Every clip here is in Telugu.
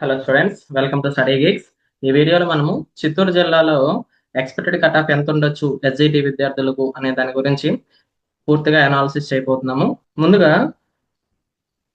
Hello students welcome to study geeks ఈ వీడియోలో మనము చిత్తూరు జిల్లాలో ఎక్స్పెక్టెడ్ కట్ ఆఫ్ ఎంత ఉండొచ్చు ఎస్జిటి విద్యార్థులకు అనే దాని గురించి పూర్తిగా అనాలిసిస్ చేయబోతున్నాము. ముందుగా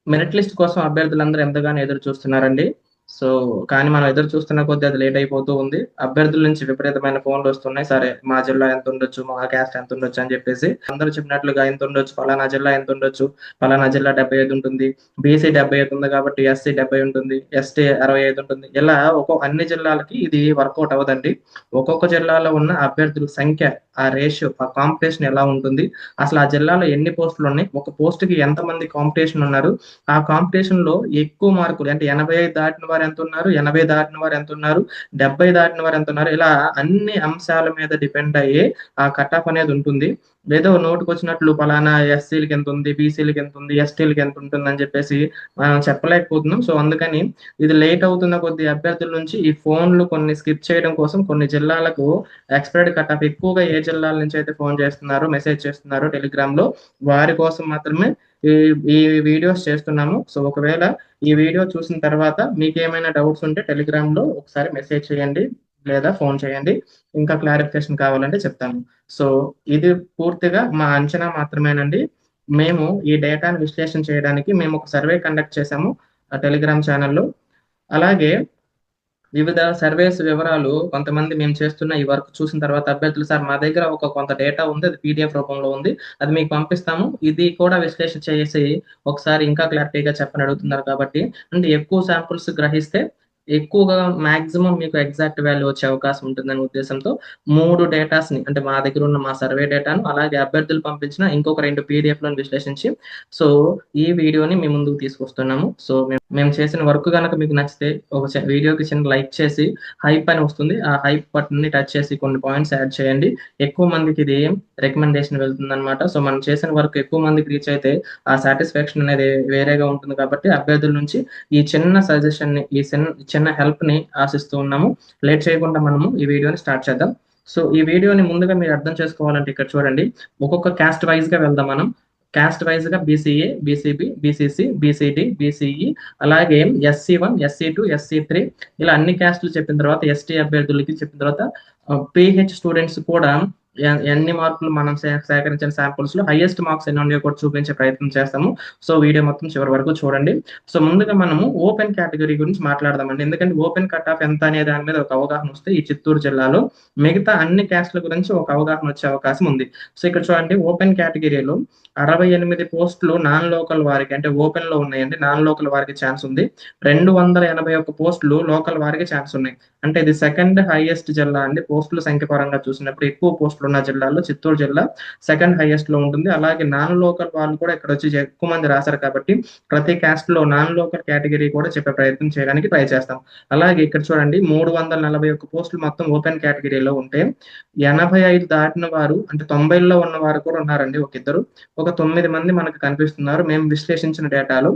మెరిట్ లిస్ట్ కోసం అభ్యర్థులందరూ ఎంతగానో ఎదురు చూస్తున్నారండి. సో కానీ మనం ఎదురు చూస్తున్న కొద్దీ అది లేట్ అయిపోతూ ఉంది. అభ్యర్థుల నుంచి విపరీతమైన ఫోన్లు వస్తున్నాయి. సరే మా జిల్లా ఎంత ఉండొచ్చు? మా క్యాస్ట్ ఎంత ఉండొచ్చు? అని చెప్పేసి అందరూ చెప్పినట్లుగా ఎంత ఉండొచ్చు ఫలానా జిల్లా ఎంత ఉండొచ్చు? ఫలానా జిల్లా డెబ్బై ఐదు ఉంటుంది. బీసీ డెబ్బై ఐదు ఉంది కాబట్టి ఎస్సీ డెబ్బై ఉంటుంది. ఎస్టీ అరవై ఐదు ఉంటుంది. ఇలా ఒక్కో అన్ని జిల్లాలకి ఇది వర్కౌట్ అవ్వదండి. ఒక్కొక్క జిల్లాలో ఉన్న అభ్యర్థుల సంఖ్య ఆ రేషియో ఆ కాంపిటీషన్ ఎలా ఉంటుంది? అసలు ఆ జిల్లాలో ఎన్ని పోస్టులు ఉన్నాయి? ఒక పోస్ట్కి ఎంత మంది కాంపిటీషన్ ఉన్నారు? ఆ కాంపిటీషన్లో ఎక్కువ మార్కులు అంటే ఎనభై ఐదు దాటిన వారు ఎంత ఉన్నారు ఎనభై దాటిన వారు ఎంత ఉన్నారు డెబ్బై దాటిన వారు ఎంత ఉన్నారు ఇలా అన్ని అంశాల మీద డిపెండ్ అయ్యే ఆ కట్ ఆఫ్ అనేది ఉంటుంది. ఏదో నోటుకు వచ్చినట్లు పలానా ఎస్సీలకి ఎంత ఉంది బీసీలకి ఎంత ఉంది ఎస్టీలకి ఎంత ఉంటుంది అని చెప్పేసి మనం చెప్పలేకపోతున్నాం. సో అందుకని ఇది లేట్ అవుతున్న కొద్ది అభ్యర్థుల నుంచి ఈ ఫోన్లు కొన్ని స్కిప్ చేయడం కోసం కొన్ని జిల్లాలకు ఎక్స్పైర్డ్ కట్ ఆఫ్ ఎక్కువగా ఏ జిల్లాల నుంచి అయితే ఫోన్ చేస్తున్నారో మెసేజ్ చేస్తున్నారో టెలిగ్రామ్లో వారి కోసం మాత్రమే ఈ వీడియోస్ చేస్తున్నాము. సో ఒకవేళ ఈ వీడియో చూసిన తర్వాత మీకు ఏమైనా డౌట్స్ ఉంటే టెలిగ్రామ్లో ఒకసారి మెసేజ్ చేయండి. లేదా ఫోన్ చేయండి. ఇంకా క్లారిఫికేషన్ కావాలంటే చెప్తాను. సో ఇది పూర్తిగా మా అంచనా మాత్రమేనండి. మేము ఈ డేటాను విశ్లేషణ చేయడానికి మేము ఒక సర్వే కండక్ట్ చేసాము టెలిగ్రామ్ ఛానల్లో. అలాగే వివిధ సర్వేస్ వివరాలు కొంతమంది మేము చేస్తున్న ఈ వర్క్ చూసిన తర్వాత అభ్యర్థులు సార్ మా దగ్గర ఒక కొంత డేటా ఉంది అది పీడిఎఫ్ రూపంలో ఉంది అది మీకు పంపిస్తాము. ఇది కూడా విశ్లేషణ చేసి ఒకసారి ఇంకా క్లారిటీగా చెప్పని అడుగుతున్నారు కాబట్టి అంటే ఎక్కువ శాంపుల్స్ గ్రహిస్తే ఎక్కువగా మాక్సిమం మీకు ఎగ్జాక్ట్ వాల్యూ వచ్చే అవకాశం ఉంటుందనే ఉద్దేశంతో మూడు డేటాస్ని అంటే మా దగ్గర ఉన్న మా సర్వే డేటాను అలాగే అభ్యర్థులు పంపించిన ఇంకొక రెండు పీడిఎఫ్లను విశ్లేషించి సో ఈ వీడియోని మీ ముందుకు తీసుకొస్తున్నాము. సో మేము చేసిన వర్క్ కనుక మీకు నచ్చితే ఒక వీడియోకి చిన్న లైక్ చేసి హైప్ అని వస్తుంది. ఆ హైప్ బటన్ని టచ్ చేసి కొన్ని పాయింట్స్ యాడ్ చేయండి. ఎక్కువ మందికి ఇది రికమెండేషన్ వెళ్తుంది అనమాట సో మనం చేసిన వర్క్ ఎక్కువ మందికి రీచ్ అయితే ఆ సాటిస్ఫాక్షన్ అనేది వేరేగా ఉంటుంది కాబట్టి అభ్యర్థుల నుంచి ఈ చిన్న సజెషన్ని ఈ చిన్న చిన్న హెల్ప్ని ఆశిస్తూ ఉన్నాము. లేట్ చేయకుండా మనము ఈ వీడియోని స్టార్ట్ చేద్దాం. సో ఈ వీడియోని ముందుగా మీరు అర్థం చేసుకోవాలంటే ఇక్కడ చూడండి. ఒక్కొక్క క్యాస్ట్ వైజ్గా వెళ్దాం మనం. క్యాస్ట్ వైజ్గా BCA BCB BCC BCD BCE అలాగే SC one SC two SC three ఇలా అన్ని క్యాస్టులు చెప్పిన తర్వాత ఎస్టీ అభ్యర్థులకి చెప్పిన తర్వాత పిహెచ్ స్టూడెంట్స్ కూడా ఎన్ని మార్కులు మనం సేకరించిన శాంపుల్స్లో హైయెస్ట్ మార్క్స్ ఎన్ని ఉన్నాయో కూడా చూపించే ప్రయత్నం చేస్తాము. సో వీడియో మొత్తం చివరి వరకు చూడండి. సో ముందుగా మనము ఓపెన్ కేటగిరీ గురించి మాట్లాడదామండి. ఎందుకంటే ఓపెన్ కట్ ఆఫ్ ఎంత అనే దాని మీద ఒక అవగాహన వస్తే ఈ చిత్తూరు జిల్లాలో మిగతా అన్ని క్యాస్ట్ల గురించి ఒక అవగాహన వచ్చే అవకాశం ఉంది. సో ఇక్కడ చూడండి. ఓపెన్ కేటగిరీలో అరవై ఎనిమిది పోస్టులు నాన్ లోకల్ వారికి అంటే ఓపెన్లో ఉన్నాయండి. నాన్ లోకల్ వారికి ఛాన్స్ ఉంది. రెండు వందల ఎనభై ఒక్క పోస్టులు లోకల్ వారికి ఛాన్స్ ఉన్నాయి. అంటే ఇది సెకండ్ హైయెస్ట్ జిల్లా అండి. పోస్టుల సంఖ్య పరంగా చూసినప్పుడు ఎక్కువ పోస్టులు ఇక్కడున్న జిల్లాలో చిత్తూరు జిల్లా సెకండ్ హైయెస్ట్లో ఉంటుంది. అలాగే నాన్ లోకల్ వాళ్ళు కూడా ఇక్కడ వచ్చి ఎక్కువ మంది రాశారు కాబట్టి ప్రతి క్యాస్ట్లో నాన్ లోకల్ కేటగిరీ కూడా చెప్పే ప్రయత్నం చేయడానికి ట్రై చేస్తాం. అలాగే ఇక్కడ చూడండి మూడు వందల నలభై ఒక్క పోస్టులు మొత్తం ఓపెన్ కేటగిరీలో ఉంటే ఎనభై ఐదు దాటిన వారు అంటే తొంభైలో ఉన్న వారు కూడా ఉన్నారండి ఒక ఇద్దరు. ఒక తొమ్మిది మంది మనకు కనిపిస్తున్నారు. మేము విశ్లేషించిన డేటాలో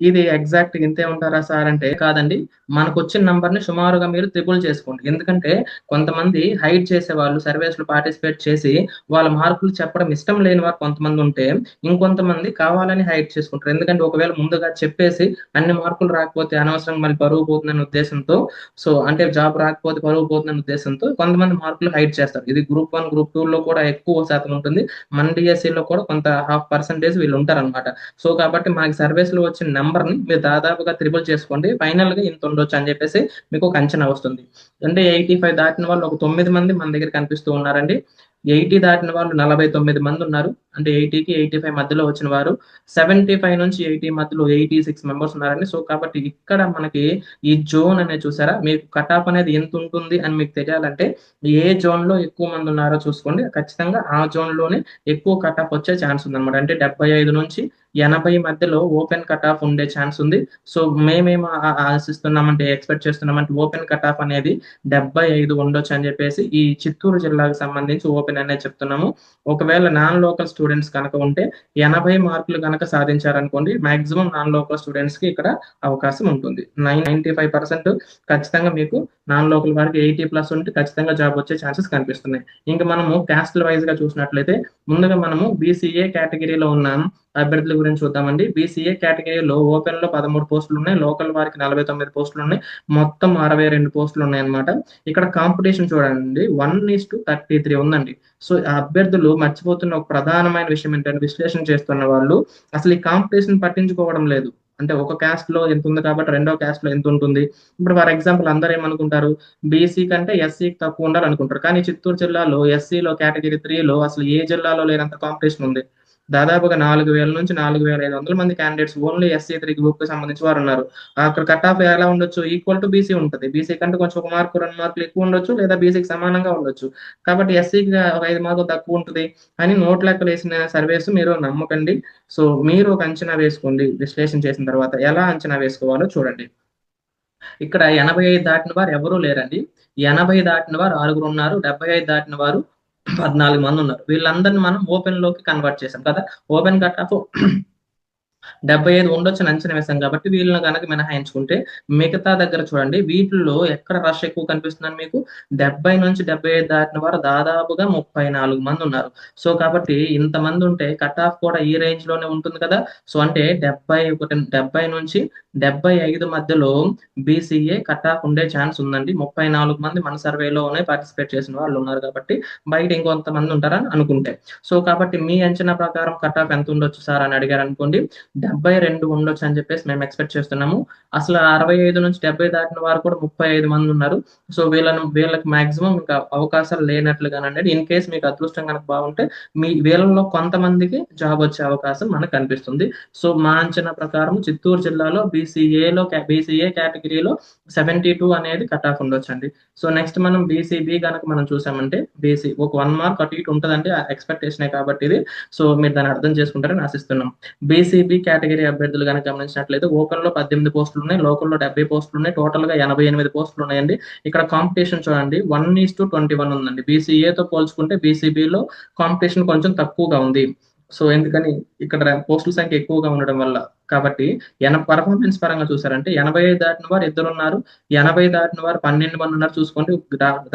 ఇది ఎగ్జాక్ట్ ఇంతే ఉంటారా సార్ అంటే కాదండి. మనకు వచ్చిన నంబర్ని సుమారుగా మీరు త్రిపుల్ చేసుకోండి. ఎందుకంటే కొంతమంది హైడ్ చేసే వాళ్ళు సర్వేస్లో పార్టిసిపేట్ చేసి వాళ్ళ మార్కులు చెప్పడం ఇష్టం లేని వారు కొంతమంది ఉంటే ఇంకొంతమంది కావాలని హైడ్ చేసుకుంటారు. ఎందుకంటే ఒకవేళ ముందుగా చెప్పేసి అన్ని మార్కులు రాకపోతే అనవసరంగా మళ్ళీ పరువు పోతుందనే ఉద్దేశంతో సో అంటే జాబ్ రాకపోతే పరువు పోతుందనే ఉద్దేశంతో కొంతమంది మార్కులు హైడ్ చేస్తారు. ఇది గ్రూప్ వన్ గ్రూప్ టూ లో కూడా ఎక్కువ శాతం ఉంటుంది. మన డిఎస్సీలో కూడా కొంత హాఫ్ పర్సెంటేజ్ వీళ్ళు ఉంటారు అనమాట సో కాబట్టి మనకి సర్వేస్లో వచ్చిన నెంబర్ని మీరు దాదాపుగా త్రిబుల్ చేసుకోండి. ఫైనల్గా ఇంత ఉండొచ్చు అని చెప్పేసి మీకు ఒక అంచనా వస్తుంది. అంటే ఎయిటీ ఫైవ్ దాటిన వాళ్ళు ఒక తొమ్మిది మంది మన దగ్గర కనిపిస్తూ ఉన్నారండి. ఎయిటీ దాటిన వాళ్ళు నలభై తొమ్మిది మంది ఉన్నారు. అంటే ఎయిటీకి ఎయిటీ ఫైవ్ మధ్యలో వచ్చిన వారు. సెవెంటీ ఫైవ్ నుంచి ఎయిటీ మధ్యలో ఎయిటీ సిక్స్ మెంబర్స్ ఉన్నారండి. సో కాబట్టి ఇక్కడ మనకి ఈ జోన్ అనేది చూసారా? మీకు కట్ ఆఫ్ అనేది ఎంత ఉంటుంది అని మీకు తెలియాలంటే ఏ జోన్లో ఎక్కువ మంది ఉన్నారో చూసుకోండి. ఖచ్చితంగా ఆ జోన్లోనే ఎక్కువ కట్ ఆఫ్ వచ్చే ఛాన్స్ ఉంది అనమాట అంటే డెబ్బై ఐదు నుంచి ఎనభై మధ్యలో ఓపెన్ కట్ ఆఫ్ ఉండే ఛాన్స్ ఉంది. సో మేమేం ఆశిస్తున్నామంటే ఎక్స్పెక్ట్ చేస్తున్నామంటే ఓపెన్ కట్ ఆఫ్ అనేది డెబ్బై ఐదు ఉండొచ్చు అని చెప్పేసి ఈ చిత్తూరు జిల్లాకు సంబంధించి ఓపెన్ అనేది చెప్తున్నాము. ఒకవేళ నాన్ లోకల్ స్టూడెంట్స్ కనుక ఉంటే ఎనభై మార్కులు కనుక సాధించారనుకోండి మాక్సిమం నాన్ లోకల్ స్టూడెంట్స్కి ఇక్కడ అవకాశం ఉంటుంది. నైన్ నైన్టీ ఫైవ్ పర్సెంట్ ఖచ్చితంగా మీకు నాన్ లోకల్ వారికి ఎయిటీ ప్లస్ ఉంటే ఖచ్చితంగా జాబ్ వచ్చే ఛాన్సెస్ కనిపిస్తున్నాయి. ఇంకా మనము క్యాస్ట్ వైజ్గా చూసినట్లయితే ముందుగా మనము బీసీఏ కేటగిరీలో ఉన్న. అభ్యర్థుల గురించి చూద్దామండి. బీసీఏ కేటగిరీలో ఓపెన్లో పదమూడు పోస్టులు ఉన్నాయి లోకల్ వారికి నలభై తొమ్మిది పోస్టులు ఉన్నాయి మొత్తం అరవై రెండు పోస్టులు ఉన్నాయి అనమాట ఇక్కడ కాంపిటీషన్ చూడండి. One is to thirty three ఉందండి. సో ఆ అభ్యర్థులు మర్చిపోతున్న ఒక ప్రధానమైన విషయం ఏంటంటే విశ్లేషణ చేస్తున్న వాళ్ళు అసలు ఈ కాంపిటీషన్ పట్టించుకోవడం లేదు. అంటే ఒక క్యాస్ట్లో ఎంత ఉంది కాబట్టి రెండో క్యాస్ట్లో ఎంత ఉంటుంది. ఇప్పుడు ఫర్ ఎగ్జాంపుల్ అందరూ ఏమనుకుంటారు? బీసీ కంటే ఎస్సీకి తక్కువ ఉండాలనుకుంటారు. కానీ చిత్తూరు జిల్లాలో ఎస్సీలో కేటగిరీ త్రీలో అసలు ఏ జిల్లాలో లేనంత కాంపిటీషన్ ఉంది. దాదాపుగా నాలుగు వేల నుంచి నాలుగు వేల ఐదు వందల మంది క్యాండిడేట్స్ ఓన్లీ ఎస్సీ త్రీ గ్రూప్కి సంబంధించి వారు ఉన్నారు. అక్కడ కట్ ఆఫ్ ఎలా ఉండొచ్చు? ఈక్వల్ టు బీసీ ఉంటుంది. బీసీ కంటే కొంచెం ఒక మార్కు రెండు మార్కులు ఎక్కువ ఉండొచ్చు లేదా బీసీకి సమానంగా ఉండొచ్చు. కాబట్టి ఎస్సీకి ఒక ఐదు మార్కులు తక్కువ ఉంటుంది అని నోట్ లెక్కలు వేసిన సర్వేస్ మీరు నమ్మకండి. సో మీరు ఒక అంచనా వేసుకోండి విశ్లేషణ చేసిన తర్వాత ఎలా అంచనా వేసుకోవాలో చూడండి. ఇక్కడ ఎనభై ఐదు దాటిన వారు ఎవరూ లేరండి. ఎనభై దాటిన వారు ఆరుగురు ఉన్నారు. డెబ్బై ఐదు దాటిన వారు పద్నాలుగు మంది ఉన్నారు. వీళ్ళందరిని మనం ఓపెన్లోకి కన్వర్ట్ చేసాం కదా. ఓపెన్ కట్ ఆఫ్ డెబ్బై ఐదు ఉండొచ్చు అంచనా వేశాం కాబట్టి వీళ్ళని కనుక మినహాయించుకుంటే మిగతా దగ్గర చూడండి వీటిల్లో ఎక్కడ రష్ ఎక్కువ కనిపిస్తుందని మీకు డెబ్బై నుంచి డెబ్బై ఐదు దాటిన వారు దాదాపుగా ముప్పై నాలుగు మంది ఉన్నారు. సో కాబట్టి ఇంతమంది ఉంటే కట్ ఆఫ్ కూడా ఈ రేంజ్లోనే ఉంటుంది కదా. సో అంటే డెబ్బై ఒకటి డెబ్బై నుంచి డెబ్బై ఐదు మధ్యలో బీసీఏ కట్ ఆఫ్ ఉండే ఛాన్స్ ఉందండి. ముప్పై నాలుగు మంది మన సర్వేలోనే పార్టిసిపేట్ చేసిన వాళ్ళు ఉన్నారు కాబట్టి బయట ఇంకొంతమంది ఉంటారని అనుకుంటే. సో కాబట్టి మీ అంచనా ప్రకారం కట్ ఆఫ్ ఎంత ఉండొచ్చు సార్ అని అడిగారు అనుకోండి డెబ్బై రెండు ఉండొచ్చు అని చెప్పేసి మేము ఎక్స్పెక్ట్ చేస్తున్నాము. అసలు అరవై ఐదు నుంచి డెబ్బై దాటిన వారు కూడా ముప్పై ఐదు మంది ఉన్నారు. సో వీళ్ళను వీళ్ళకి మాక్సిమం ఇంకా అవకాశాలు లేనట్లుగానండి. ఇన్ కేస్ మీకు అదృష్టం కనుక బాగుంటే మీ వీళ్ళలో కొంతమందికి జాబ్ వచ్చే అవకాశం మనకు కనిపిస్తుంది. సో మా అంచనా ప్రకారం చిత్తూరు జిల్లాలో బీసీఏలో బీసీఏ కేటగిరీలో సెవెంటీ టూ అనేది కట్ ఆఫ్ ఉండొచ్చండి. సో నెక్స్ట్ మనం బీసీబీ కనుక మనం చూసామంటే బీసీ ఒక వన్ మార్క్ అటు ఇటు ఉంటుందండి ఎక్స్పెక్టేషనే కాబట్టి ఇది. సో మీరు దాన్ని అర్థం చేసుకుంటారని ఆశిస్తున్నాం. బీసీబీ కేటగిరీ అభ్యర్థులు కనుక గమనించినట్లయితే ఓపెన్లో పద్దెనిమిది పోస్టులు ఉన్నాయి లోకల్లో డెబ్బై పోస్టులు ఉన్నాయి టోటల్గా ఎనభై ఎనిమిది పోస్టులు ఉన్నాయండి ఇక్కడ కాంపిటీషన్ చూడండి one is to twenty one ఉందండి. బీసీఏతో పోల్చుకుంటే బీసీబీలో కాంపిటీషన్ కొంచెం తక్కువగా ఉంది. సో ఎందుకని ఇక్కడ పోస్టుల సంఖ్య ఎక్కువగా ఉండడం వల్ల కాబట్టి ఎన పర్ఫార్మెన్స్ పరంగా చూసారంటే ఎనభై ఐదు దాటిన వారు ఇద్దరు ఉన్నారు ఎనభై దాటిన వారు పన్నెండు మంది ఉన్నారు. చూసుకోండి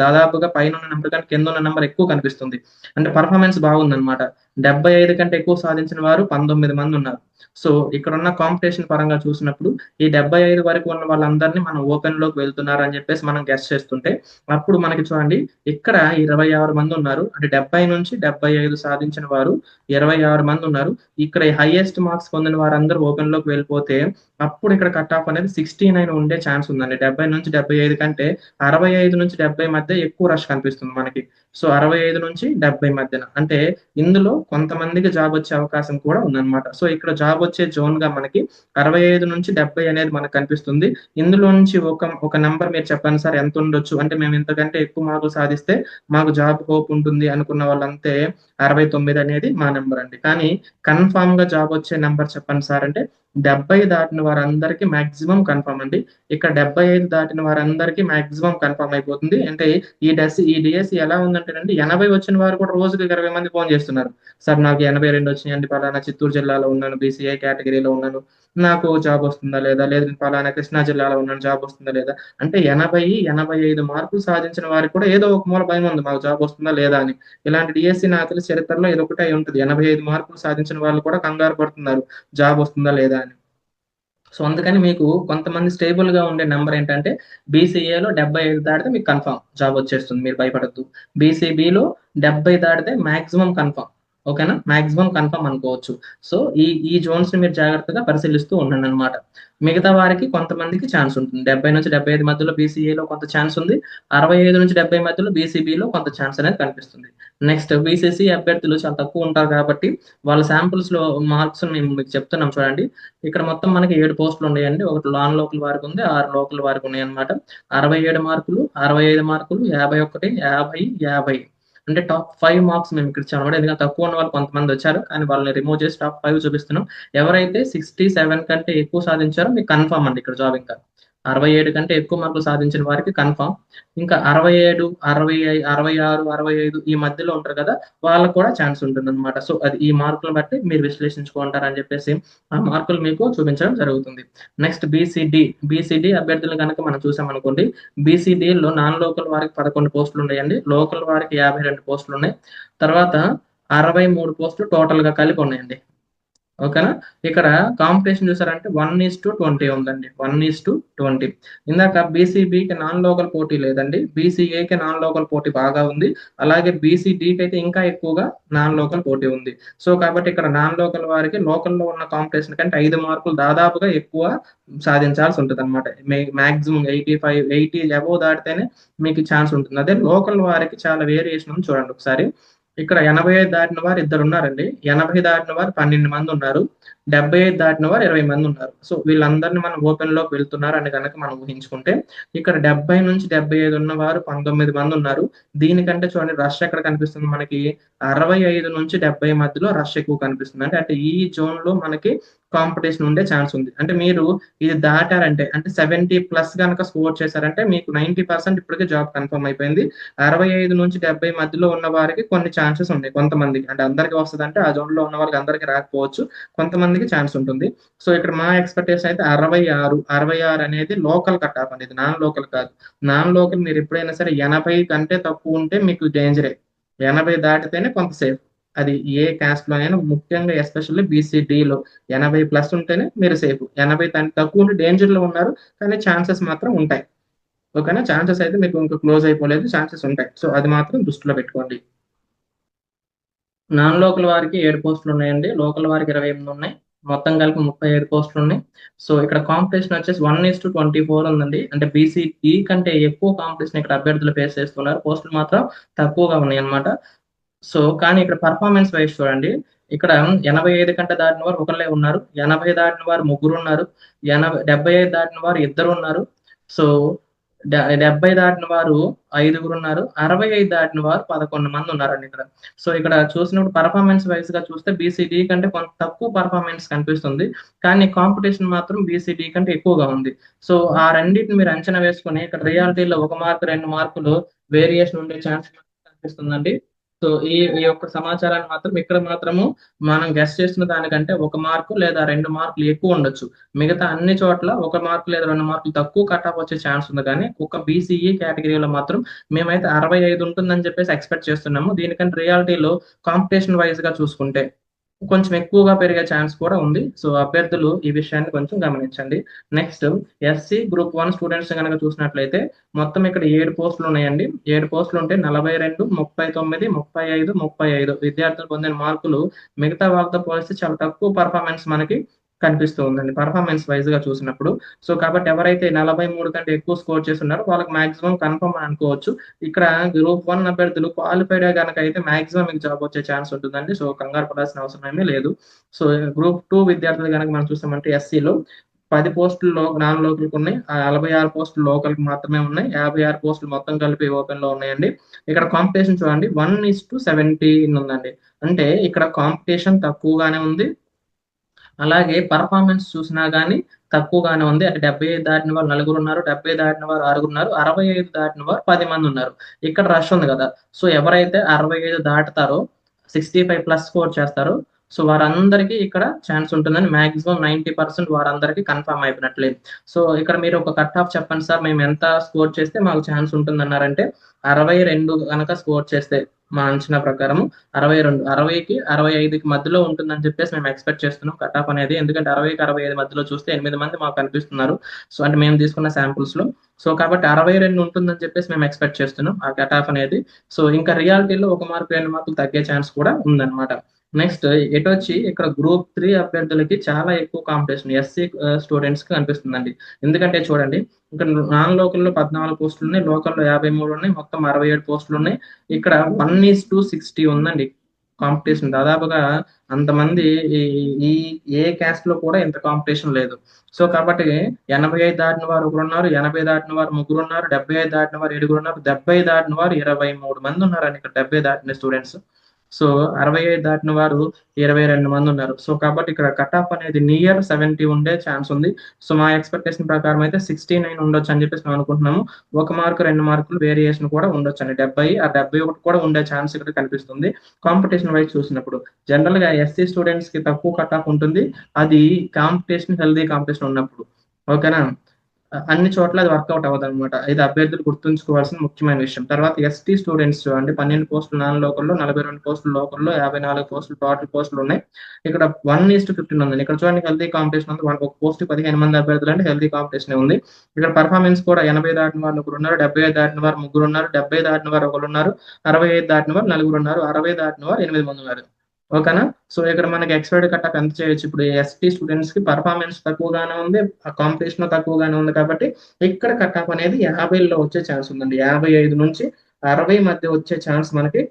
దాదాపుగా పైన ఉన్న నెంబర్ కంటే కింద ఉన్న నెంబర్ ఎక్కువ కనిపిస్తుంది. అంటే పర్ఫార్మెన్స్ బాగుందన్నమాట. డెబ్బై ఐదు కంటే ఎక్కువ సాధించిన వారు పంతొమ్మిది మంది ఉన్నారు. సో ఇక్కడ ఉన్న కాంపిటీషన్ పరంగా చూసినప్పుడు ఈ డెబ్బై ఐదు వరకు ఉన్న వాళ్ళందరినీ మనం ఓపెన్లోకి వెళ్తున్నారు అని చెప్పేసి మనం గెస్ట్ చేస్తుంటే అప్పుడు మనకి చూడండి ఇక్కడ ఇరవై ఆరు మంది ఉన్నారు. అంటే డెబ్బై నుంచి డెబ్బై ఐదు సాధించిన వారు ఇరవై ఆరు మంది ఉన్నారు. ఇక్కడ హైయెస్ట్ మార్క్స్ పొందిన వారందరూ ఓపెన్ లోకి వెళ్ళిపోతే అప్పుడు ఇక్కడ కట్ ఆఫ్ అనేది సిక్స్టీ నైన్ ఉండే ఛాన్స్ ఉందండి. డెబ్బై నుంచి డెబ్బై ఐదు కంటే అరవై ఐదు నుంచి డెబ్బై మధ్య ఎక్కువ రష్ కనిపిస్తుంది మనకి. సో అరవై ఐదు నుంచి డెబ్బై మధ్యన. అంటే ఇందులో కొంతమందికి జాబ్ వచ్చే అవకాశం కూడా ఉందన్నమాట. సో ఇక్కడ జాబ్ వచ్చే జోన్గా మనకి అరవై ఐదు నుంచి డెబ్బై అనేది మనకు కనిపిస్తుంది. ఇందులో నుంచి ఒక ఒక నెంబర్ మీరు చెప్పండి సార్ ఎంత ఉండొచ్చు? అంటే మేము ఇంతకంటే ఎక్కువ మార్కులు సాధిస్తే మాకు జాబ్ హోప్ ఉంటుంది అనుకున్న వాళ్ళంతే అరవై తొమ్మిది అనేది మా నెంబర్ అండి. కానీ కన్ఫామ్గా జాబ్ వచ్చే నెంబర్ చెప్పండి సార్ అంటే డెబ్బై దాటిన వారందరికీ మాక్సిమం కన్ఫర్మ్ అండి. ఇక్కడ డెబ్బై ఐదు దాటిన వారందరికీ మాక్సిమం కన్ఫర్మ్ అయిపోతుంది. అంటే ఈ డెస్ ఈ డిఎస్సి ఎలా ఉందంటేనండి ఎనభై వచ్చిన వారు కూడా రోజుకి ఇరవై మంది ఫోన్ చేస్తున్నారు. సార్ నాకు ఎనభై రెండు వచ్చినాయండి. పలానా చిత్తూరు జిల్లాలో ఉన్నాను బీసీఐ కేటగిరీలో ఉన్నాను. నాకు జాబ్ వస్తుందా లేదా? లేదు పలానా కృష్ణా జిల్లాలో ఉన్నాను జాబ్ వస్తుందా లేదా? అంటే ఎనభై ఎనభై ఐదు మార్కులు సాధించిన వారికి కూడా ఏదో ఒక మూల భయం ఉంది మాకు జాబ్ వస్తుందా లేదా అని. ఇలాంటి డిఎస్సి నాతల చరిత్రలో ఇది ఒకటే ఉంటుంది. ఎనభై ఐదు మార్కులు సాధించిన వాళ్ళు కూడా కంగారు పడుతున్నారు జాబ్ వస్తుందా లేదా అని. సో అందుకని మీకు కొంతమంది స్టేబుల్గా ఉండే నెంబర్ ఏంటంటే బీసీఏలో డెబ్బై ఐదు దాటితే మీకు కన్ఫర్మ్ జాబ్ వచ్చేస్తుంది మీరు భయపడద్దు. బీసీబీలో డెబ్బై దాటితే మాక్సిమం కన్ఫర్మ్ ఓకేనా? మాక్సిమం కన్ఫర్మ్ అనుకోవచ్చు. సో ఈ ఈ జోన్స్ని మీరు జాగ్రత్తగా పరిశీలిస్తూ ఉండండి అనమాట మిగతా వారికి కొంతమందికి ఛాన్స్ ఉంటుంది. డెబ్బై నుంచి డెబ్బై ఐదు మధ్యలో బీసీఏలో కొంత ఛాన్స్ ఉంది. అరవై ఐదు నుంచి డెబ్బై మధ్యలో బీసీబీలో కొంత ఛాన్స్ అనేది కనిపిస్తుంది. నెక్స్ట్ బీసీసీ అభ్యర్థులు చాలా తక్కువ ఉంటారు కాబట్టి వాళ్ళ శాంపుల్స్లో మార్క్స్ మేము మీకు చెప్తున్నాం చూడండి. ఇక్కడ మొత్తం మనకి ఏడు పోస్టులు ఉన్నాయండి. ఒకటి లాన్ లోకల్ వారికి ఉంది ఆరు లోకల్ వారికి ఉన్నాయి అనమాట అరవై ఏడు మార్కులు అరవై ఐదు మార్కులు యాభై ఒకటి యాభై యాభై. అంటే టాప్ ఫైవ్ మార్క్స్ మేము ఇక్కడ ఇచ్చాము ఎందుకంటే తక్కువ ఉన్న వాళ్ళు కొంతమంది వచ్చారు కానీ వాళ్ళని రిమూవ్ చేసి టాప్ ఫైవ్ చూపిస్తున్నాం. ఎవరైతే సిక్స్టీ సెవెన్ కంటే ఎక్కువ సాధించారో మీకు కన్ఫర్మ్ అండి ఇక్కడ జాబ్ ఇంకా. అరవై ఏడు కంటే ఎక్కువ మార్కులు సాధించిన వారికి కన్ఫామ్. ఇంకా అరవై ఏడు అరవై అరవై ఆరు అరవై ఐదు ఈ మధ్యలో ఉంటారు కదా వాళ్ళకు కూడా ఛాన్స్ ఉంటుంది అనమాట సో అది ఈ మార్కులను బట్టి మీరు విశ్లేషించుకుంటారని చెప్పేసి ఆ మార్కులు మీకు చూపించడం జరుగుతుంది. Next BCD. బీసీడీ అభ్యర్థులు కనుక మనం చూసామనుకోండి బీసీడీలో నాన్ లోకల్ వారికి పదకొండు పోస్టులు ఉన్నాయండి. లోకల్ వారికి యాభై రెండు పోస్టులు ఉన్నాయి. తర్వాత అరవై మూడు పోస్టులు టోటల్గా కలిపి ఉన్నాయండి. ఓకేనా? ఇక్కడ కాంపిటీషన్ చూసారంటే వన్ ఈస్ టు ట్వంటీ ఉందండి. వన్ ఈస్ టు ట్వంటీ ఇందాక బీసీబీకి నాన్ లోకల్ పోటీ లేదండి. బీసీఏకి నాన్ లోకల్ పోటీ బాగా ఉంది. అలాగే బీసీడీకి అయితే ఇంకా ఎక్కువగా నాన్ లోకల్ పోటీ ఉంది. సో కాబట్టి ఇక్కడ నాన్ లోకల్ వారికి లోకల్లో ఉన్న కాంపిటీషన్ కంటే ఐదు మార్కులు దాదాపుగా ఎక్కువ సాధించాల్సి ఉంటుంది అనమాట maximum eighty five eighty above దాటితేనే మీకు ఛాన్స్ ఉంటుంది. అదే లోకల్ వారికి చాలా వేరియేషన్ ఉంది చూడండి ఒకసారి. ఇక్కడ ఎనభై ఐదు దాటిన వారు ఇద్దరు ఉన్నారండి. ఎనభై దాటిన వారు పన్నెండు మంది ఉన్నారు. డెబ్బై ఐదు దాటిన వారు ఇరవై మంది ఉన్నారు. సో వీళ్ళందరినీ మనం ఓపెన్లోకి వెళ్తున్నారు అని కనుక మనం ఊహించుకుంటే ఇక్కడ డెబ్బై నుంచి డెబ్బై ఐదు ఉన్న వారు పంతొమ్మిది మంది ఉన్నారు. దీనికంటే చూడండి రష్ ఎక్కడ కనిపిస్తుంది? మనకి అరవై ఐదు నుంచి డెబ్బై మధ్యలో రష్ ఎక్కువ కనిపిస్తుంది. అంటే అంటే ఈ జోన్లో మనకి కాంపిటీషన్ ఉండే ఛాన్స్ ఉంది. అంటే మీరు ఇది దాటారంటే అంటే సెవెంటీ ప్లస్ కనుక స్కోర్ చేశారంటే మీకు నైన్టీ పర్సెంట్ ఇప్పటికే జాబ్ కన్ఫర్మ్ అయిపోయింది. అరవై ఐదు నుంచి డెబ్బై మధ్యలో ఉన్న వారికి కొన్ని ఛాన్సెస్ ఉన్నాయి కొంతమందికి. అంటే అందరికి వస్తుంది అంటే ఆ జోన్లో ఉన్న వాళ్ళకి అందరికి రాకపోవచ్చు కొంతమందికి ఛాన్స్ ఉంటుంది. సో ఇక్కడ మా ఎక్స్పెక్టేషన్ అయితే అరవై ఆరు అరవై ఆరు అనేది లోకల్ కట్ ఆఫ్ అనేది నాన్ లోకల్ కాదు. నాన్ లోకల్ మీరు ఎప్పుడైనా సరే ఎనభై కంటే తక్కువ ఉంటే మీకు డేంజరే. ఎనభై దాటితేనే కొంత సేఫ్. అది ఏ క్యాస్ట్లో అయినా ముఖ్యంగా ఎస్పెషల్లీ బీసీడీలో ఎనభై ప్లస్ ఉంటేనే మీరు సేఫ్ ఎనభై తక్కువ ఉంటే డేంజర్లో ఉన్నారు కానీ ఛాన్సెస్ మాత్రం ఉంటాయి. ఓకేనా ఛాన్సెస్ అయితే మీకు ఇంకా క్లోజ్ అయిపోలేదు ఛాన్సెస్ ఉంటాయి. సో అది మాత్రం దృష్టిలో పెట్టుకోండి. నాన్ లోకల్ వారికి ఏడు పోస్టులు ఉన్నాయండి. లోకల్ వారికి ఇరవై ఎనిమిది ఉన్నాయి. మొత్తం కలిపి ముప్పై ఏడు పోస్టులు ఉన్నాయి. సో ఇక్కడ కాంపిటీషన్ వచ్చేసి one is to twenty four ఉందండి. అంటే బీసీ కంటే ఎక్కువ కాంపిటీషన్ ఇక్కడ అభ్యర్థులు ఫేస్ చేస్తున్నారు. పోస్టులు మాత్రం తక్కువగా ఉన్నాయి అనమాట సో కానీ ఇక్కడ పర్ఫార్మెన్స్ వైజ్ చూడండి ఇక్కడ ఎనభై ఐదు కంటే దాటిన వారు ఒకళ్ళే ఉన్నారు ఎనభై దాటిన వారు ముగ్గురు ఉన్నారు ఎనభై డెబ్బై ఐదు దాటిన వారు ఇద్దరు ఉన్నారు సో డెబ్బై దాటిన వారు ఐదుగురు ఉన్నారు అరవై ఐదు దాటిన వారు పదకొండు మంది ఉన్నారండి ఇక్కడ. సో ఇక్కడ చూసినప్పుడు పర్ఫార్మెన్స్ వైజ్గా చూస్తే బీసీడీ కంటే కొంత తక్కువ పర్ఫార్మెన్స్ కనిపిస్తుంది కానీ కాంపిటీషన్ మాత్రం బీసీడీ కంటే ఎక్కువగా ఉంది. సో ఆ రెండింటిని మీరు అంచనా వేసుకుని ఇక్కడ రియాలిటీలో ఒక మార్కు రెండు మార్కులు వేరియేషన్ ఉండే ఛాన్స్ కనిపిస్తుందండి. సో ఈ ఈ యొక్క సమాచారాన్ని మాత్రం ఇక్కడ మాత్రము మనం గెస్ట్ చేస్తున్న దానికంటే ఒక మార్కు లేదా రెండు మార్కులు ఎక్కువ ఉండొచ్చు. మిగతా అన్ని చోట్ల ఒక మార్కు లేదా రెండు మార్కులు తక్కువ కట్ ఆఫ్ వచ్చే ఛాన్స్ ఉంది. కానీ ఒక బీసీఈ కేటగిరీలో మాత్రం మేమైతే అరవై ఐదు ఉంటుందని చెప్పేసి ఎక్స్పెక్ట్ చేస్తున్నాము. దీనికంటే రియాలిటీలో కాంపిటీషన్ వైజ్గా చూసుకుంటే. కొంచెం ఎక్కువగా పెరిగే ఛాన్స్ కూడా ఉంది. సో అభ్యర్థులు ఈ విషయాన్ని కొంచెం గమనించండి. Next SC group one students కనుక చూసినట్లయితే మొత్తం ఇక్కడ ఏడు పోస్టులు ఉన్నాయండి. ఏడు పోస్టులు ఉంటే నలభై రెండు ముప్పై తొమ్మిది ముప్పై ఐదు ముప్పై ఐదు. విద్యార్థులు పొందిన మార్కులు మిగతా వాళ్ళతో పోలిస్తే చాలా తక్కువ పర్ఫార్మెన్స్ మనకి కనిపిస్తూ ఉందండి. పర్ఫార్మెన్స్ వైజ్గా చూసినప్పుడు. సో కాబట్టి ఎవరైతే నలభై మూడు కంటే ఎక్కువ స్కోర్ చేస్తున్నారో వాళ్ళకి మాక్సిమం కన్ఫర్మ్ అనుకోవచ్చు. ఇక్కడ గ్రూప్ వన్ అభ్యర్థులు క్వాలిఫైడ్ కనుక అయితే మాక్సిమం మీకు జాబ్ వచ్చే ఛాన్స్ ఉంటుందండి. సో కంగారు పడాల్సిన అవసరం ఏమీ లేదు. సో గ్రూప్ టూ విద్యార్థులు కనుక మనం చూసామంటే ఎస్సీలో పది పోస్టులు నాన్ లోకల్కి ఉన్నాయి. నలభై ఆరు పోస్టులు లోకల్కి మాత్రమే ఉన్నాయి. యాభై ఆరు పోస్టులు మొత్తం కలిపి ఓపెన్లో ఉన్నాయండి. ఇక్కడ కాంపిటీషన్ చూడండి. వన్ ఇస్ టు సెవెంటీన్ ఉందండి. అంటే ఇక్కడ కాంపిటీషన్ తక్కువగానే ఉంది. అలాగే పర్ఫార్మెన్స్ చూసినా కానీ తక్కువగానే ఉంది. అంటే డెబ్బై ఐదు దాటిన వారు నలుగురు ఉన్నారు డెబ్బై దాటిన వారు ఆరుగురు ఉన్నారు అరవై ఐదు దాటిన వారు పది మంది ఉన్నారు. ఇక్కడ రష్ ఉంది కదా. సో ఎవరైతే అరవై ఐదు దాటుతారో సిక్స్టీ ఫైవ్ ప్లస్ స్కోర్ చేస్తారో సో వారందరికీ ఇక్కడ ఛాన్స్ ఉంటుందని మాక్సిమం నైన్టీ పర్సెంట్ వారందరికీ కన్ఫర్మ్ అయిపోయినట్లే. సో ఇక్కడ మీరు ఒక కట్ ఆఫ్ చెప్పండి సార్. మేము ఎంత స్కోర్ చేస్తే మాకు ఛాన్స్ ఉంటుంది అన్నారంటే అరవై రెండు కనుక స్కోర్ చేస్తే మా అంచనా ప్రకారం అరవై రెండు అరవైకి అరవై ఐదుకి మధ్యలో ఉంటుందని చెప్పేసి మేము ఎక్స్పెక్ట్ చేస్తున్నాం. కట్ ఆఫ్ అనేది ఎందుకంటే అరవైకి అరవై ఐదు మధ్యలో చూస్తే ఎనిమిది మంది మాకు కనిపిస్తున్నారు. సో అంటే మేము తీసుకున్న శాంపుల్స్లో. సో కాబట్టి అరవై రెండు ఉంటుందని చెప్పేసి మేము ఎక్స్పెక్ట్ చేస్తున్నాం. ఆ కట్ ఆఫ్ అనేది. సో ఇంకా రియాలిటీలో ఒక మార్కు రెండు మార్కులు తగ్గే ఛాన్స్ కూడా ఉందన్నమాట. నెక్స్ట్ ఎటు వచ్చి ఇక్కడ గ్రూప్ త్రీ అభ్యర్థులకి చాలా ఎక్కువ కాంపిటీషన్ ఎస్సీ స్టూడెంట్స్ uh, కి కనిపిస్తుందండి ఎందుకంటే చూడండి ఇక్కడ నాన్ లోకల్లో పద్నాలుగు పోస్టులు ఉన్నాయి లోకల్లో యాభై మూడు ఉన్నాయి మొత్తం అరవై ఏడు పోస్టులు ఉన్నాయి. ఇక్కడ వన్ ఈస్ టు సిక్స్టీ ఉందండి కాంపిటీషన్. దాదాపుగా అంతమంది ఈ ఏ క్యాస్ట్లో కూడా ఇంత కాంపిటీషన్ లేదు. సో కాబట్టి ఎనభై ఐదు దాటిన వారు ఒకరు ఉన్నారు ఎనభై దాటిన వారు ముగ్గురు ఉన్నారు డెబ్బై ఐదు దాటిన వారు ఏడుగురు ఉన్నారు డెబ్బై దాటిన వారు ఇరవై మూడు మంది ఉన్నారండి ఇక్కడ డెబ్బై దాటిన స్టూడెంట్స్ సో అరవై ఐదు దాటిన వారు ఇరవై రెండు మంది ఉన్నారు. సో కాబట్టి ఇక్కడ కట్ ఆఫ్ అనేది నియర్ సెవెంటీ ఉండే ఛాన్స్ ఉంది. సో మా ఎక్స్పెక్టేషన్ ప్రకారం అయితే సిక్స్టీ నైన్ ఉండొచ్చు అని చెప్పేసి మేము అనుకుంటున్నాము. ఒక మార్కు రెండు మార్కులు వేరియేషన్ కూడా ఉండొచ్చు అండి. డెబ్బై ఆ డెబ్బై ఒకటి కూడా ఉండే ఛాన్స్ ఇక్కడ కనిపిస్తుంది. కాంపిటీషన్ వైజ్ చూసినప్పుడు జనరల్గా ఎస్సీ స్టూడెంట్స్కి తక్కువ కట్ ఆఫ్ ఉంటుంది. అది కాంపిటీషన్ హెల్దీ కాంపిటీషన్ ఉన్నప్పుడు. ఓకేనా అన్ని చోట్ల అది వర్కౌట్ అవ్వదు అనమాట ఇది అభ్యర్థులు గుర్తుంచుకోవాల్సిన ముఖ్యమైన విషయం. తర్వాత ఎస్టీ స్టూడెంట్స్ అంటే పన్నెండు పోస్టులు నాన్ లోకల్లో నలభై రెండు పోస్టులు లోకల్లో యాభై నాలుగు పోస్టులు టోటల్ పోస్టులు ఉన్నాయి. ఇక్కడ వన్ ఈస్ట్ ఫిఫ్టీన్ ఉంది ఇక్కడ చూడండి హెల్తీ కాంపిటీషన్ ఉంది ఒక పోస్ట్ పదిహేను మంది అభ్యర్థులు అంటే హెల్తీ కాంపిటీషన్ ఉంది. ఇక్కడ పర్ఫార్మెన్స్ కూడా ఎనభై దాటిన వాళ్ళు ఒకరు ఉన్నారు డెబ్బై ఐదు దాటిన వారు ముగ్గురు ఉన్నారు డెబ్బై దాటిన వారు ఒకరు ఉన్నారు అరవై ఐదు దాటిన వారు నలుగురు ఉన్నారు అరవై దాటిన వారు ఎనిమిది మంది ఉన్నారు. ఓకేనా? సో ఇక్కడ మనకి ఎక్స్పైర్డ్ కట్ ఎంత చేయొచ్చు? ఇప్పుడు ఎస్టీ స్టూడెంట్స్కి పర్ఫార్మెన్స్ తక్కువగానే ఉంది కాంపిటీషన్ తక్కువగానే ఉంది కాబట్టి ఇక్కడ కట్ అనేది యాభైలో వచ్చే ఛాన్స్ ఉందండి. యాభై ఐదు నుంచి అరవై మధ్య వచ్చే ఛాన్స్ మనకి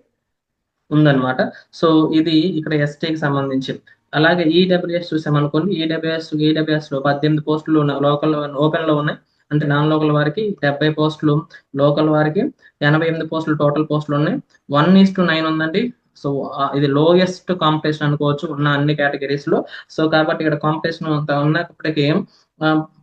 ఉందన్నమాట. సో ఇది ఇక్కడ ఎస్టీకి సంబంధించి. అలాగే ఈడబ్ల్యూఎస్ చూసామనుకోండి ఈడబ్ల్యూఎస్ ఈడబ్ల్యూఎస్లో పద్దెనిమిది పోస్టులు లోకల్ ఓపెన్లో ఉన్నాయి. అంటే నాన్ లోకల్ వారికి డెబ్బై పోస్టులు లోకల్ వారికి ఎనభై ఎనిమిది పోస్టులు టోటల్ పోస్టులు ఉన్నాయి. వన్ ఈస్ టు నైన్ ఉందండి. సో ఇది లోయెస్ట్ కాంపిటీషన్ అనుకోవచ్చు ఉన్న అన్ని కేటగిరీస్లో. సో కాబట్టి ఇక్కడ కాంపిటీషన్ ఉన్నప్పటికీ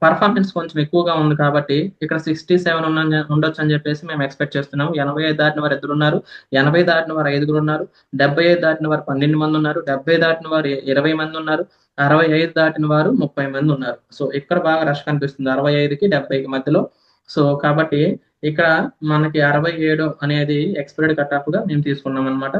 పర్ఫార్మెన్స్ కొంచెం ఎక్కువగా ఉంది కాబట్టి ఇక్కడ సిక్స్టీ సెవెన్ ఉన్న ఉండొచ్చు అని చెప్పేసి మేము ఎక్స్పెక్ట్ చేస్తున్నాము. ఎనభై ఐదు దాటిన వారు ఇద్దరు ఉన్నారు ఎనభై దాటిన వారు ఐదుగురు ఉన్నారు డెబ్బై ఐదు దాటిన వారు పన్నెండు మంది ఉన్నారు డెబ్బై దాటిన వారు ఇరవై మంది ఉన్నారు అరవై ఐదు దాటిన వారు ముప్పై మంది ఉన్నారు. సో ఇక్కడ బాగా రష్ కనిపిస్తుంది అరవై ఐదుకి డెబ్బైకి మధ్యలో. సో కాబట్టి ఇక్కడ మనకి అరవై ఏడు అనేది ఎక్స్పైర్డ్ కట్ ఆఫ్గా మేము తీసుకున్నాం అనమాట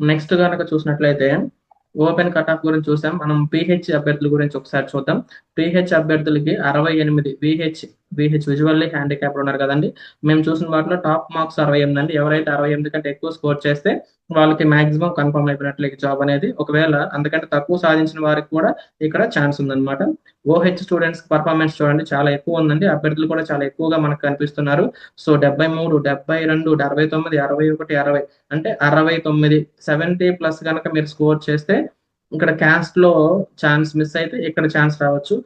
నెక్స్ట్ కనుక చూసినట్లయితే ఓపెన్ కట్ ఆఫ్ గురించి చూసాం. మనం పిహెచ్ అభ్యర్థుల గురించి ఒకసారి చూద్దాం. పిహెచ్ అభ్యర్థులకి అరవై ఎనిమిది విహెచ్ విహెచ్ విజువల్లీ హ్యాండిక్యాప్డ్ ఉన్నారు కదండి. మేము చూసిన వాటిలో టాప్ మార్క్స్ అరవై ఎనిమిది అండి. ఎవరైతే అరవై ఎనిమిది కంటే ఎక్కువ స్కోర్ చేస్తే వాళ్ళకి మాక్సిమం కన్ఫర్మ్ అయిపోయినట్లు జాబ్ అనేది ఒకవేళ అందుకంటే తక్కువ సాధించిన వారికి కూడా ఇక్కడ ఛాన్స్ ఉందన్నమాట. ఓహెచ్ స్టూడెంట్స్ పర్ఫార్మెన్స్ చూడండి చాలా ఎక్కువ ఉందండి. అభ్యర్థులు కూడా చాలా ఎక్కువగా మనకు కనిపిస్తున్నారు. సో డెబ్బై మూడు డెబ్బై రెండు అరవై తొమ్మిది అరవై ఒకటి అరవై అంటే అరవై తొమ్మిది సెవెంటీ ప్లస్ కనుక మీరు స్కోర్ చేస్తే ఇక్కడ క్యాస్ట్లో ఛాన్స్ మిస్ అయితే ఇక్కడ ఛాన్స్ రావచ్చు.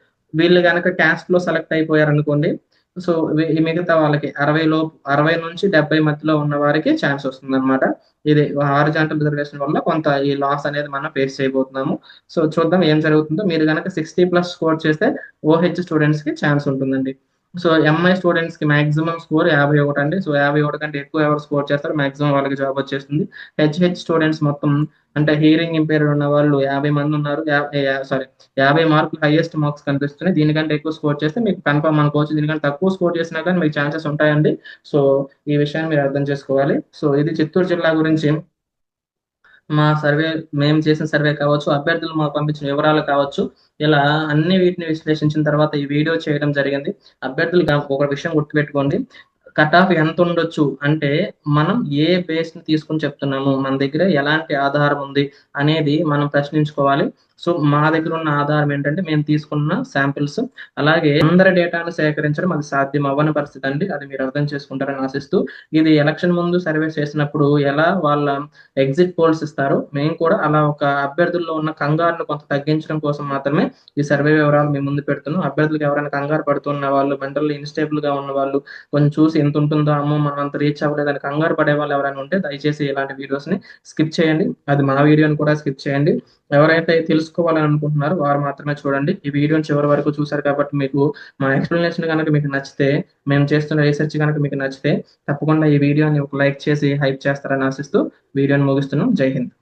వీళ్ళు కనుక క్యాస్ట్లో సెలెక్ట్ అయిపోయారు అనుకోండి సో మిగతా వాళ్ళకి అరవై లోపు అరవై నుంచి డెబ్బై మధ్యలో ఉన్న వారికి ఛాన్స్ వస్తుంది అనమాట ఇది హారిజాంటల్ రిజర్వేషన్ వల్ల కొంత ఈ లాస్ అనేది మనం ఫేస్ చేయబోతున్నాము. సో చూద్దాం ఏం జరుగుతుందో. మీరు కనుక సిక్స్టీ ప్లస్ స్కోర్ చేస్తే ఓహెచ్ స్టూడెంట్స్కి ఛాన్స్ ఉంటుందండి. సో ఎంఐ స్టూడెంట్స్కి మాక్సిమం స్కోర్ యాభై ఒకటి అండి. సో యాభై ఒకటి కంటే ఎక్కువ ఎవరు స్కోర్ చేస్తారు మాక్సిమం వాళ్ళకి జాబ్ వచ్చేస్తుంది. హెచ్హెచ్ స్టూడెంట్స్ మొత్తం అంటే హీరింగ్ ఇంపేర్డ్ ఉన్న వాళ్ళు యాభై మంది ఉన్నారు. సారీ యాభై మార్కులు హైయెస్ట్ మార్క్స్ కనిపిస్తున్నాయి. దీనికంటే ఎక్కువ స్కోర్ చేస్తే మీకు కన్ఫర్మ్ అనుకోవచ్చు. దీనికంటే తక్కువ స్కోర్ చేసినా కానీ మీకు ఛాన్సెస్ ఉంటాయండి. సో ఈ విషయాన్ని మీరు అర్థం చేసుకోవాలి. సో ఇది చిత్తూరు జిల్లా గురించి మా సర్వే మేము చేసిన సర్వే కావచ్చు అభ్యర్థులు మాకు పంపించిన వివరాలు కావచ్చు ఇలా అన్ని వీటిని విశ్లేషించిన తర్వాత ఈ వీడియో చేయడం జరిగింది. అభ్యర్థులు ఒక విషయం గుర్తుపెట్టుకోండి. కట్ ఆఫ్ ఎంత ఉండొచ్చు అంటే మనం ఏ బేస్ని తీసుకుని చెప్తున్నాము మన దగ్గర ఎలాంటి ఆధారం ఉంది అనేది మనం ప్రశ్నించుకోవాలి. సో మా దగ్గర ఉన్న ఆధారం ఏంటంటే మేము తీసుకున్న శాంపిల్స్ అలాగే అందరి డేటాను సేకరించడం అది సాధ్యం అవ్వని పరిస్థితి అండి. అది మీరు అర్థం చేసుకుంటారని ఆశిస్తూ ఇది ఎలక్షన్ ముందు సర్వే చేసినప్పుడు ఎలా వాళ్ళ ఎగ్జిట్ పోల్స్ ఇస్తారో మేము కూడా అలా ఒక అభ్యర్థుల్లో ఉన్న కంగారును కొంత తగ్గించడం కోసం మాత్రమే ఈ సర్వే వివరాలు మేము ముందు పెడుతున్నాం. అభ్యర్థులకు ఎవరైనా కంగారు పడుతున్న వాళ్ళు మెంటల్ ఇన్స్టేబుల్గా ఉన్న వాళ్ళు కొంచెం చూసి ఎంత ఉంటుందో అమ్మో మనం అంత రీచ్ అవ్వలేదని కంగారు పడే వాళ్ళు ఎవరైనా ఉంటే దయచేసి ఇలాంటి వీడియోస్ని స్కిప్ చేయండి. అది మా వీడియోని కూడా స్కిప్ చేయండి. ఎవరైతే తెలుసుకోవాలని అనుకుంటున్నారో వారు మాత్రమే చూడండి. ఈ వీడియోని చివరి వరకు చూసారు కాబట్టి మీకు మా ఎక్స్ప్లెనేషన్ కనుక మీకు నచ్చితే మేము చేస్తున్న రీసెర్చ్ కనుక మీకు నచ్చితే తప్పకుండా ఈ వీడియోని ఒక లైక్ చేసి హైప్ చేస్తారని ఆశిస్తూ వీడియోని ముగిస్తున్నాం. జై హింద్.